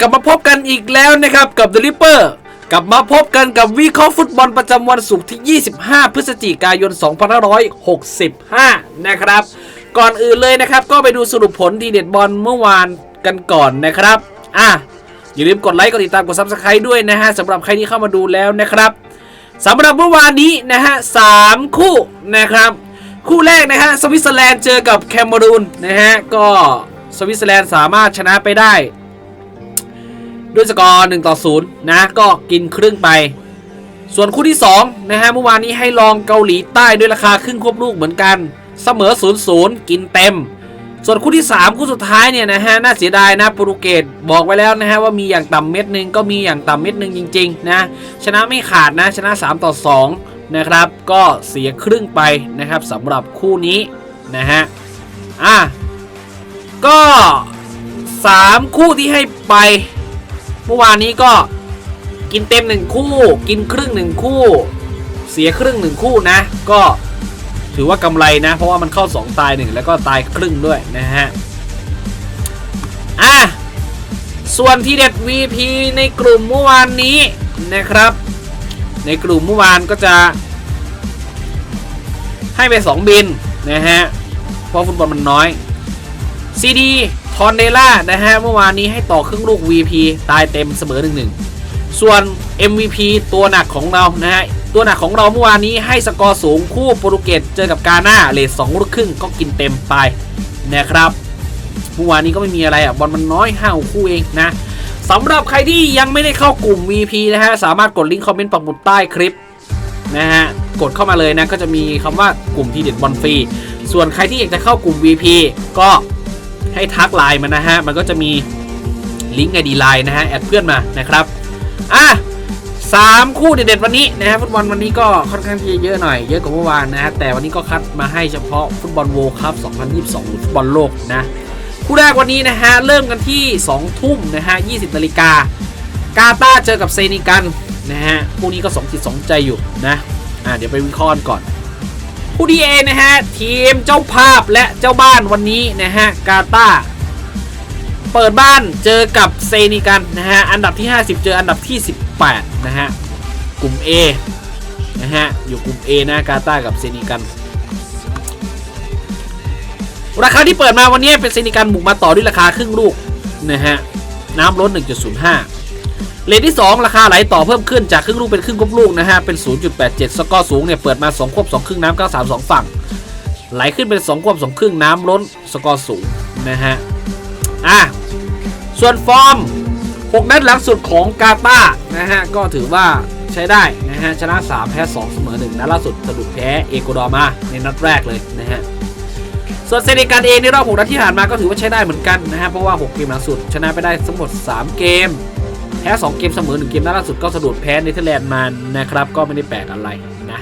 กลับมาพบกันอีกแล้วนะครับกับ The Ripper กลับมาพบกันกับวิเคราะห์ฟุตบอลประจำวันศุกร์ที่ 25 พฤศจิกายน 2565 นะครับ ก่อนอื่นเลยนะครับ ก็ไปดูสรุปผลดีเด็ดบอลเมื่อวานกันก่อนนะครับ อะ อย่าลืมกดไลค์ กดติดตาม กด Subscribe ด้วยนะฮะสำหรับใครที่เข้ามาดูแล้วนะครับสำหรับเมื่อวานนี้นะฮะสามคู่นะครับ คู่แรกนะฮะสวิตเซอร์แลนด์เจอกับแคเมรูนนะฮะก็สวิตเซอร์แลนด์สามารถชนะไปได้ ด้วยสกอร์1ต่อ0นะก็กินครึ่งไป ส่วนคู่ที่2นะฮะเมื่อวานนี้ให้ลองเกาหลีใต้ด้วยราคาครึ่งควบลูกเหมือนกันเสมอ 0 0 กินเต็ม ส่วนคู่ที่ 3 คู่สุดท้ายเนี่ยนะฮะน่าเสียดายนะโปรตุเกสบอกไว้แล้วนะฮะว่ามีอย่างต่ำเม็ดหนึ่งก็มีอย่างต่ำเม็ดหนึ่งจริงๆนะชนะไม่ขาดนะชนะ 3 ต่อ 2 นะครับก็เสียครึ่งไปนะครับสำหรับคู่นี้นะฮะอะก็ 3 คู่ที่ให้ไป เมื่อวานนี้ก็กินเต็มหนึ่งคู่ กินครึ่งหนึ่งคู่ เสียครึ่งหนึ่งคู่นะ ก็ถือว่ากำไรนะ เพราะว่ามันเข้า 2 ตายหนึ่งแล้วก็ตายครึ่งด้วยนะฮะอะส่วนที่เด็ด VP ในกลุ่มเมื่อวานนี้นะครับ ในกลุ่มเมื่อวานก็จะให้ไป 2 บินนะฮะ เพราะฟุตบอลมันน้อยซีดี ทอนเดล่านะฮะเมื่อวานนี้ให้ต่อครึ่งลูก VP ตายเต็มเสมอ1-1ส่วน MVP ตัวหนักของเรานะฮะตัวหนักของเราเมื่อวานนี้ให้สกอร์สูงคู่โปรตุเกสเจอกับกาหน้าเลทสองลูกครึ่งก็กินเต็มไปนะครับเมื่อวานนี้ก็ไม่มีอะไรอะบอลมันน้อยห้าคู่เองนะสำหรับใครที่ยังไม่ได้เข้ากลุ่ม VP นะฮะสามารถกดลิงก์คอมเมนต์ปักหมุดใต้คลิปนะฮะกดเข้ามาเลยนะก็จะมีคำว่ากลุ่มที่เด็ดบอลฟรีส่วนใครที่อยากจะเข้ากลุ่ม VP ก็ ให้ทักไลน์มานะฮะ มันก็จะมีลิงก์ไอดีไลน์นะฮะ แอดเพื่อนมานะครับ อะสามคู่เด็ดๆวันนี้นะฮะฟุตบอลวันนี้ก็ค่อนข้างที่จะเยอะหน่อยเยอะกว่าเมื่อวานนะฮะแต่วันนี้ก็คัดมาให้เฉพาะฟุตบอลโวลคัพ2022หรือฟุตบอลโลกนะคู่แรกวันนี้นะฮะเริ่มกันที่ 2 ทุ่มนะฮะ 20นาฬิกากาตาเจอกับเซนิกันนะฮะคู่นี้ก็สองจิตสองใจอยู่นะอะเดี๋ยวไปวิเคราะห์ก่อน คู่ที่เอนะฮะ ทีมเจ้าภาพและเจ้าบ้านวันนี้นะฮะ กาตาเปิดบ้านเจอกับเซนิกันนะฮะ อันดับที่ 50 เจออันดับที่ 18 นะฮะ กลุ่ม A นะฮะ อยู่กลุ่ม A นะกาตากับเซนิกัน ราคาที่เปิดมาวันนี้เป็นเซนิกันบุกมาต่อด้วยราคาครึ่งลูกนะฮะ น้ำลด1.05 เลทที่ 2 ราคาไหลต่อเพิ่มขึ้นจากครึ่งลูกเป็นครึ่งควบลูกนะฮะเป็น 0.87 สกอร์สูงเนี่ยเปิดมา 2 ควบ 2 ครึ่งน้ำ93 2 ฝั่ง ไหลขึ้นเป็น 2 ควบ 2 ครึ่งน้ำล้นสกอร์สูงนะฮะอะส่วนฟอร์ม 6 นัดหลังสุดของกาตานะฮะก็ถือว่าใช้ได้นะฮะชนะ 3 แพ้ 2 เสมอ 1นัดล่าสุดสะดุดแพ้เอกวาดอร์มาในนัดแรกเลยนะฮะส่วนเซเนกัลเองในรอบ 6 นัดที่ผ่านมาก็ถือว่าใช้ได้เหมือนกันนะฮะเพราะว่า 6 เกมหลังสุดชนะไปได้ทั้งหมด 3 เกม แพ้ 2 เกมเสมอ 1 เกมนัดล่าสุดก็สะดุดแพ้เนเธอร์แลนด์มานะครับ ก็ไม่ได้แปลกอะไรนะ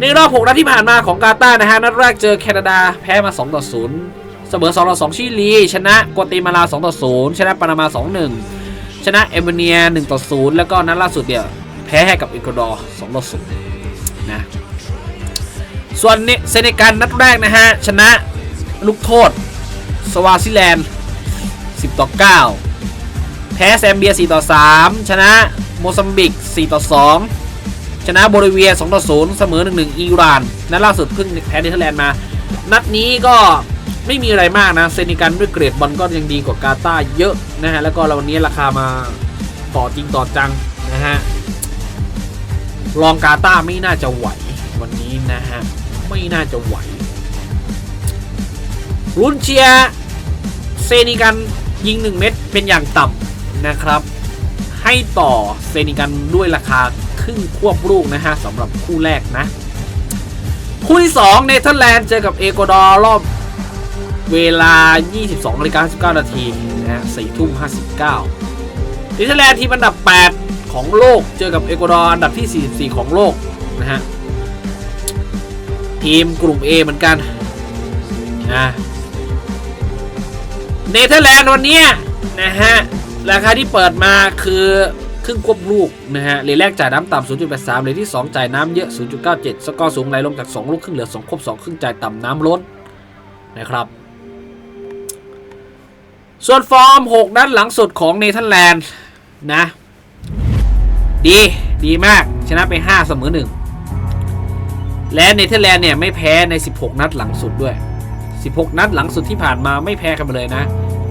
ในรอบ 6 นัดที่ผ่านมาของกาตาร์นะฮะ นัดแรกเจอแคนาดาแพ้มา 2 ต่อ 0 เสมอ 2 ต่อ 2 ชิลี ชนะกัวเตมาลา 2 ต่อ 0 ชนะปานามา 2 1 ชนะเอเมเนีย 1 ต่อ 0 แล้วก็นัดล่าสุดเนี่ยแพ้ให้กับเอกวาดอร์ 2 ต่อ 0 นะ ส่วนเซเนกัลนัดแรกนะฮะชนะลูกโทษสวาซิแลนด์ 10 ต่อ 9 พ้แซมเบีย 4 ต่อ 3 ชนะโมซัมบิก 4 ต่อ 2 ชนะโบลิเวีย 2 ต่อ 0 เสมอ 1-1 อิหร่านนัดล่าสุดเพิ่งแพ้เนเธอร์แลนด์มา นัดนี้ก็ไม่มีอะไรมากนะ เซนิกันด้วยเกรดบอลก็ยังดีกว่ากาตาเยอะนะฮะ แล้วก็เราวันนี้ราคามาต่อจริงต่อจังนะฮะ ลองกาตาไม่น่าจะไหววันนี้นะฮะ ไม่น่าจะไหวรุนเชียเซนิกันยิง 1 เม็ดเป็นอย่างต่ำ นะครับ ให้ต่อเซนิกันด้วยราคาครึ่งควบลูกนะฮะสำหรับคู่แรกนะ คู่ที่2เนเธอร์แลนด์เจอกับเอกวาดอร์รอบเวลา 22นาฬิกา59นาทีนะฮะ4ทุ่ม 59เนเธอร์แลนด์ทีมอันดับ 8 ของโลกเจอกับเอกวาดอร์อันดับที่ 44 ของโลกนะฮะทีมกลุ่ม A เหมือนกันนะเนเธอร์แลนด์วันนี้นะฮะ ราคาที่เปิดมาคือครึ่งควบลูกนะฮะเหรียญแรกจ่ายน้ำต่ำ 0.83เหรียญที่ 2 จ่ายน้ำเยอะ 0.97 สกอร์สูงไหลลงจาก 2 ลูกครึ่งเหลือ 2 ควบ 2 ครึ่งจ่ายต่ำน้ำล้นนะครับ ส่วนฟอร์ม 6 นัดหลังสุดของเนเธอร์แลนด์นะ ดีดีมากชนะไป 5 เสมอ 1 และเนเธอร์แลนด์เนี่ยไม่แพ้ใน 16 นัดหลังสุดด้วย 16 นัดหลังสุดที่ผ่านมาไม่แพ้กันเลยนะ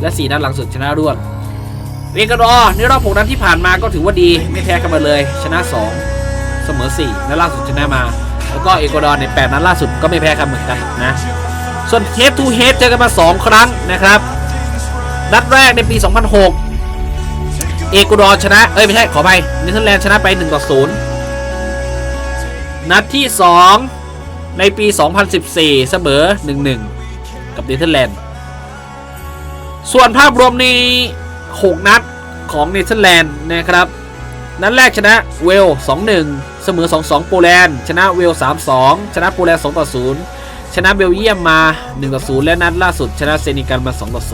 และ 4 นัดหลังสุดชนะรวด เอกวาดอร์ในรอบ6นัดที่ผ่านมาก็ถือว่าดีไม่แพ้กันมาเลย ชนะ 2 เสมอ4นัดล่าสุดชนะมา แล้วก็เอกวาดอร์ใน8นัดล่าสุดก็ไม่แพ้กันเหมือนกันนะ ส่วนเทปทูเฮดเจอกันมา 2 ครั้งนะครับ นัดแรกในปี 2006 เอกวาดอร์ชนะ เอ้ยไม่ใช่ขอไปเนเธอร์แลนด์ชนะไป1ต่อ0นัดที่ 2 ในปี 2014 เสมอ 1-1 กับเนเธอร์แลนด์ส่วนภาพรวมใน 6 นัดของเนเธอร์แลนด์นะครับ นัดแรกชนะเวล 2-1 เสมอ 2-2 โปแลนด์ ชนะเวล 3-2 ชนะโปแลนด์2ต่อ0ชนะเบลเยียมมา1ต่อ0และนัดล่าสุดชนะเซนิกันมา2ต่อ0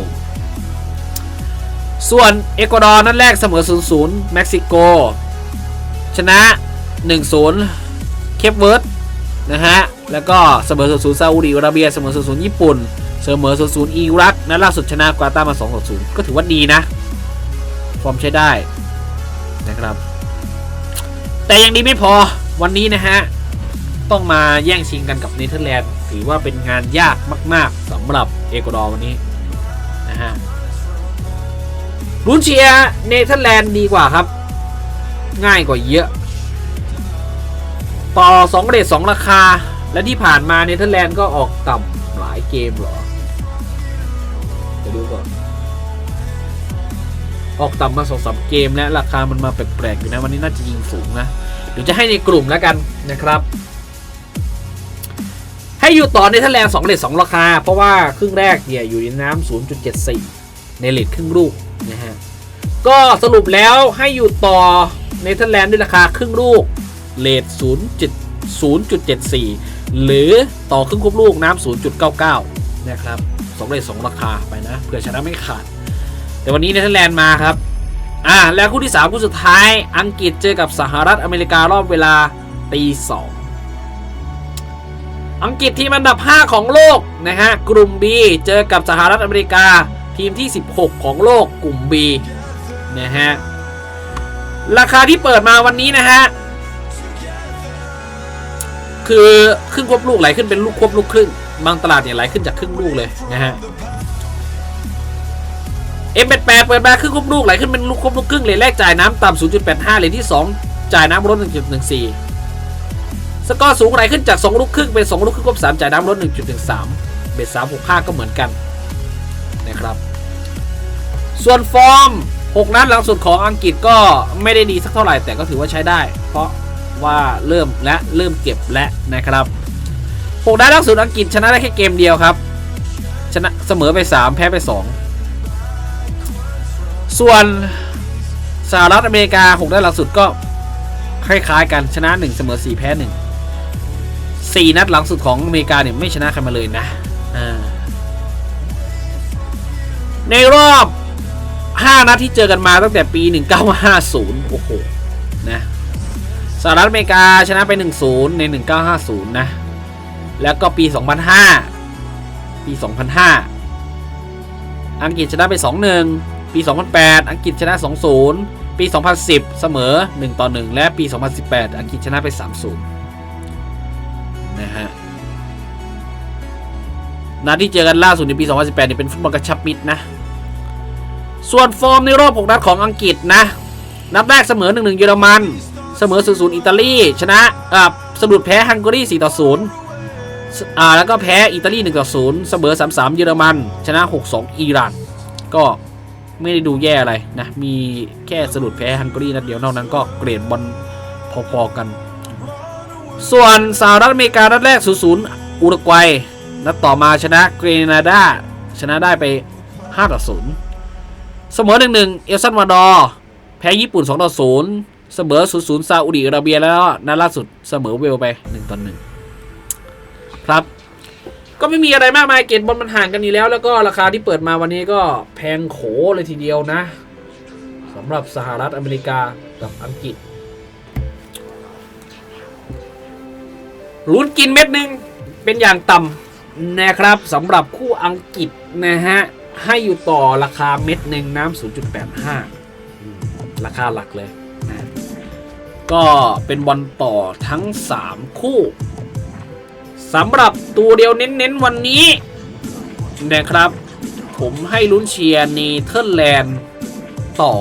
ส่วนเอกวาดอร์นัดแรกเสมอ 0-0 เม็กซิโก ชนะ 1-0 เคปเวิร์ดนะฮะ แล้วก็เสมอ 0-0 ซาอุดิอาระเบีย เสมอ 0-0 ญี่ปุ่น เสมอ 0-0 อิรักนัดล่าสุดชนะกวาตามา 2-0 ก็ถือว่าดีนะ ฟอร์มใช้ได้นะครับ แต่ยังดีไม่พอวันนี้นะฮะ ต้องมาแย่งชิงกันกับเนเธอร์แลนด์ถือว่าเป็นงานยากมาก ๆสำหรับเอกวาดอร์วันนี้นะฮะลุ้นเชียร์เนเธอร์แลนด์ดีกว่าครับ ง่ายกว่าเยอะ ต่อ2เรท2ราคา และที่ผ่านมาเนเธอร์แลนด์ก็ออกต่ำหลายเกมหรอ ออกต่ำมาสองสามเกมและราคามันมาแปลกๆอยู่นะวันนี้น่าจะยิงสูงนะเดี๋ยวจะให้ในกลุ่มแล้วกันนะครับ ให้อยู่ต่อในทะเลสองเลทสองราคา เพราะว่าครึ่งแรกเนี่ยอยู่ในน้ำ0.74ในเลทครึ่งลูกนะฮะก็สรุปแล้วให้อยู่ต่อเนเธอร์แลนด์ด้วยราคาครึ่งลูกเลท0.0.74 หรือต่อครึ่งควบลูกน้ำ0.99 นะครับสองเลทสองราคาไปนะเผื่อชนะไม่ขาด แต่วันนี้เนเธอร์แลนด์มาครับ อ่า แล้วคู่ที่ 3 คู่สุดท้าย อังกฤษเจอกับสหรัฐอเมริการอบเวลาตีสองอังกฤษทีมอันดับ 5 ของโลกนะฮะ กลุ่ม B เจอกับสหรัฐอเมริกาทีมที่ 16 ของโลกกลุ่ม B นะฮะ ราคาที่เปิดมาวันนี้นะฮะ คือครึ่งควบลูกไหลขึ้นเป็นลูกควบลูกครึ่ง บางตลาดเนี่ยไหลขึ้นจากครึ่งลูกเลยนะฮะ เอ็มแปดแปดเปิดมาครึ่งควบลูกไหลขึ้นเป็นลูกควบลูกครึ่งเลยแรกจ่ายน้ำต่ำ0.85เลยที่ 2 จ่ายน้ำลด1.14 สกอร์สูงไหลขึ้นจาก 2 ลูกครึ่งเป็น 2 ลูกครึ่งควบ3จ่ายน้ำลด1.13 เบ็ด3 6 5 ก็เหมือนกันนะครับ ส่วนฟอร์ม 6 นัดหลังสุดของอังกฤษก็ไม่ได้ดีสักเท่าไหร่แต่ก็ถือว่าใช้ได้ เพราะว่าเริ่มและเริ่มเก็บและนะครับ6นัดหลังสุดอังกฤษชนะได้แค่เกมเดียวครับ ชนะเสมอไป 3 แพ้ไป 2 ส่วนสหรัฐอเมริกา6นัดหลังสุดก็คล้ายๆกันชนะ 1 เสมอ 4 แพ้ 1 4 นัดหลังสุดของอเมริกาเนี่ยไม่ชนะใครมาเลยนะในรอบ 5 นัดที่เจอกันมาตั้งแต่ปี 1950 โอ้โห นะสหรัฐอเมริกาชนะไป 1-0 ใน 1950 นะ แล้วก็ปี 2005 ปี 2005 อังกฤษชนะไป 2-1 ปี 2008 อังกฤษชนะ 2-0 ปี 2010 เสมอ 1 ต่อ 1 และปี 2018 อังกฤษชนะไป 3-0 นะฮะนัดที่เจอกันล่าสุดในปี 2018เนี่ยเป็นฟุตบอลกระชับมิตรนะ ส่วนฟอร์มในรอบ 6 นัดของอังกฤษนะ นัดแรกเสมอ 1-1 เยอรมัน เสมอ 0-0 อิตาลี ชนะอ่าสะดุดแพ้ฮังการี4ต่อ0อ่าแล้วก็แพ้อิตาลี1ต่อ0เสมอ 3-3 เยอรมัน ชนะ 6-2 อิหร่าน ก็ ไม่ได้ดูแย่อะไรนะ มีแค่สะดุดแพ้ฮังการีนัดเดียวนอกนั้นก็เกรดบอลพอๆกัน ส่วนสหรัฐอเมริกานัดแรก 0-0 อุรุกวัย นัดต่อมาชนะเกรนาดา ชนะได้ไป5ต่อ0เสมอ 1-1 เอลซันวาดอร์แพ้ญี่ปุ่น2ต่อ0เสมอ 0-0 ซาอุดิอาระเบียแล้วนัดล่าสุดเสมอเวลไป1ต่อ1ครับ ก็ไม่มีอะไรมากมายเกณฑ์บอลมันห่างกันอยู่แล้ว แล้วก็ราคาที่เปิดมาวันนี้ก็แพงโขเลยทีเดียวนะสำหรับสหรัฐอเมริกากับอังกฤษลุ้นกินเม็ดหนึ่งเป็นอย่างต่ำนะครับสำหรับคู่อังกฤษนะฮะให้อยู่ต่อราคาเม็ดหนึ่งน้ำ0.85 ราคาหลักเลยนะก็เป็นบอลต่อทั้ง 3 คู่ สำหรับตัวเดียวเน้นๆวันนี้นะครับ ผมให้ลุ้นเชียร์เนเธอร์แลนด์ต่อ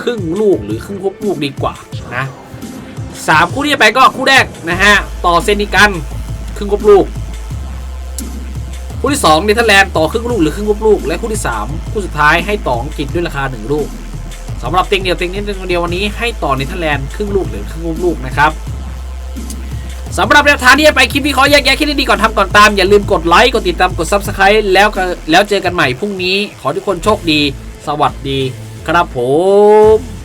ครึ่งลูกหรือครึ่งครบลูกดีกว่านะสามคู่ที่ไปก็คู่แรกนะฮะ ต่อเซนิกันครึ่งครบลูก คู่ที่2เนเธอร์แลนด์ต่อครึ่งลูกหรือครึ่งครบลูก และคู่ที่ 3 คู่สุดท้ายให้ต่ออังกฤษด้วยราคา 1 ลูกสำหรับเต็งเดียวเต็งนี้เต็งเดียววันนี้ให้ต่อเนเธอร์แลนด์ครึ่งลูกหรือครึ่งครบลูกนะครับ สำหรับแนวทางที่จะไปคลิปวิเคราะห์แยกแยะคิดให้ดีก่อนทำก่อนตาม อย่าลืมกดไลค์กดติดตามกด Subscribe แล้วแล้วเจอกันใหม่พรุ่งนี้ ขอทุกคนโชคดี สวัสดี ครับผม